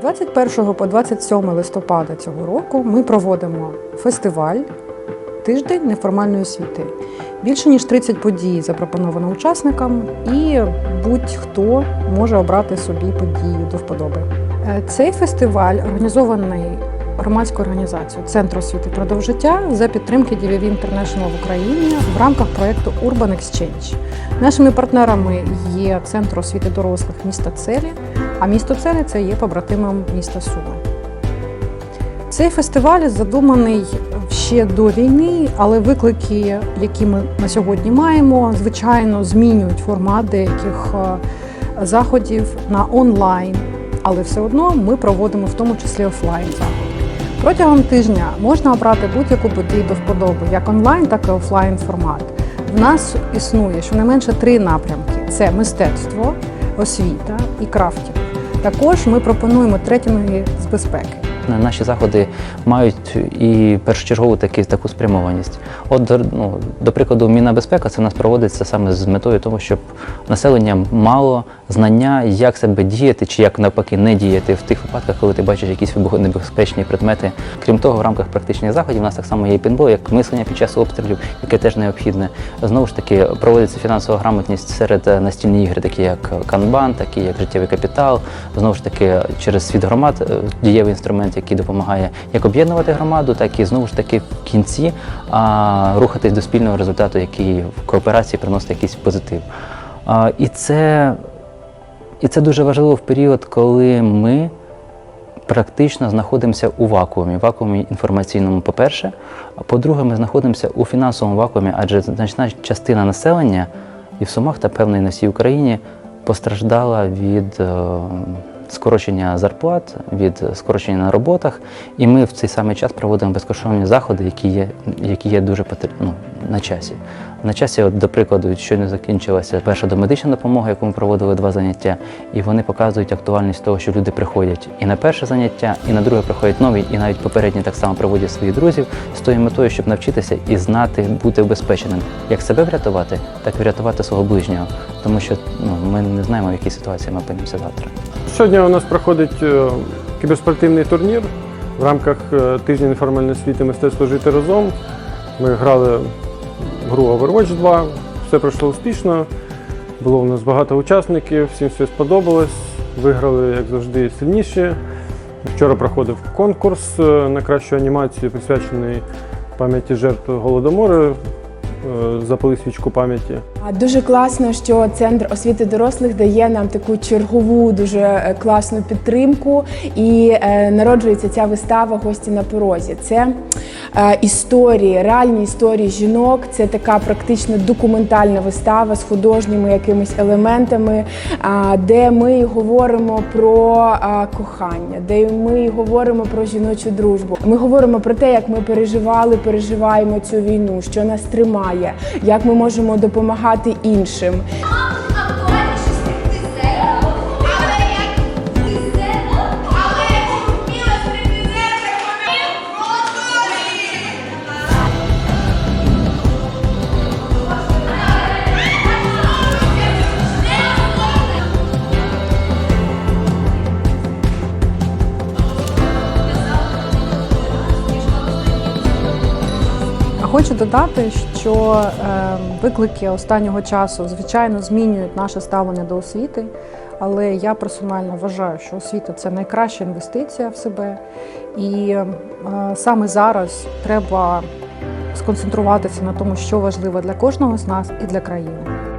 З 21 по 27 листопада цього року ми проводимо фестиваль Тиждень неформальної освіти. Більше ніж 30 подій запропоновано учасникам, і будь-хто може обрати собі подію до вподоби. Е, Цей фестиваль організований громадською організацією Центр освіти продовж життя за підтримки DVV International в Україні в рамках проєкту Urban Exchange. Нашими партнерами є Центр освіти дорослих міста Целі, а місто Целі це є побратимом міста Суми. Цей фестиваль задуманий ще до війни, але виклики, які ми на сьогодні маємо, звичайно, змінюють формат деяких е, заходів на онлайн, але все одно ми проводимо в тому числі офлайн заходи. Протягом тижня можна обрати будь-яку подію до вподоби, як онлайн, так і офлайн формат. В нас існує щонайменше три напрямки: це мистецтво, освіта і крафтінг. Також ми пропонуємо третінги з безпеки. Наші заходи мають і першочергову таки, таку спрямованість. От, ну, до прикладу, мінна безпека це у нас проводиться саме з метою того, щоб населення мало знання, як себе діяти, чи як навпаки не діяти в тих випадках, коли ти бачиш якісь вибухонебезпечні предмети. Крім того, в рамках практичних заходів у нас так само є пінбол, як мислення під час обстрілів, яке теж необхідне. Знову ж таки, проводиться фінансова грамотність серед е, настільні ігри, такі як канбан, такі як життєвий капітал. Знову ж таки, через світ громад е, дієвий інструмент, який допомагає як об'єднувати громаду, так і знову ж таки в кінці а, рухатись до спільного результату, який в кооперації приносить якийсь позитив. А, і, це, і це дуже важливо в період, коли ми практично знаходимося у вакуумі, вакуумі інформаційному, по-перше. А по-друге, ми знаходимося у фінансовому вакуумі, адже значна частина населення і в Сумах та певно і на всій Україні постраждала від е, скорочення зарплат, від скорочення на роботах. І ми в цей самий час проводимо безкоштовні заходи, які є, які є дуже ну, на часі. На часі, от, до прикладу, щойно закінчилася перша домедична допомога, яку ми проводили два заняття, і вони показують актуальність того, що люди приходять і на перше заняття, і на друге приходять нові, і навіть попередні так само приводять своїх друзів з тою метою, щоб навчитися і знати, бути убезпеченим, як себе врятувати, так і врятувати свого ближнього. Тому що ну, ми не знаємо, в якій ситуації ми опинимося завтра. Сьогодні у нас проходить е, кіберспортивний турнір в рамках е, тижня неформальної освіти мистецтво жити разом. Ми грали гру Overwatch 2, все пройшло успішно. Було у нас багато учасників, всім все сподобалось. Виграли, як завжди, сильніші. Вчора проходив конкурс е, на кращу анімацію, присвячений пам'яті жертв Голодомору. Е, Запали свічку пам'яті. А Дуже класно, що центр освіти дорослих дає нам таку чергову, дуже е, класну підтримку, і е, народжується ця вистава Гості на порозі. Це історії, реальні історії жінок. Це така практично документальна вистава з художніми якимись елементами, де ми говоримо про кохання, де ми говоримо про жіночу дружбу. Ми говоримо про те, як ми переживали, переживаємо цю війну, що нас тримає, як ми можемо допомагати іншим. Хочу додати, що е, виклики останнього часу звичайно змінюють наше ставлення до освіти. Але я персонально вважаю, що освіта це найкраща інвестиція в себе, і е, саме зараз треба сконцентруватися на тому, що важливо для кожного з нас і для країни.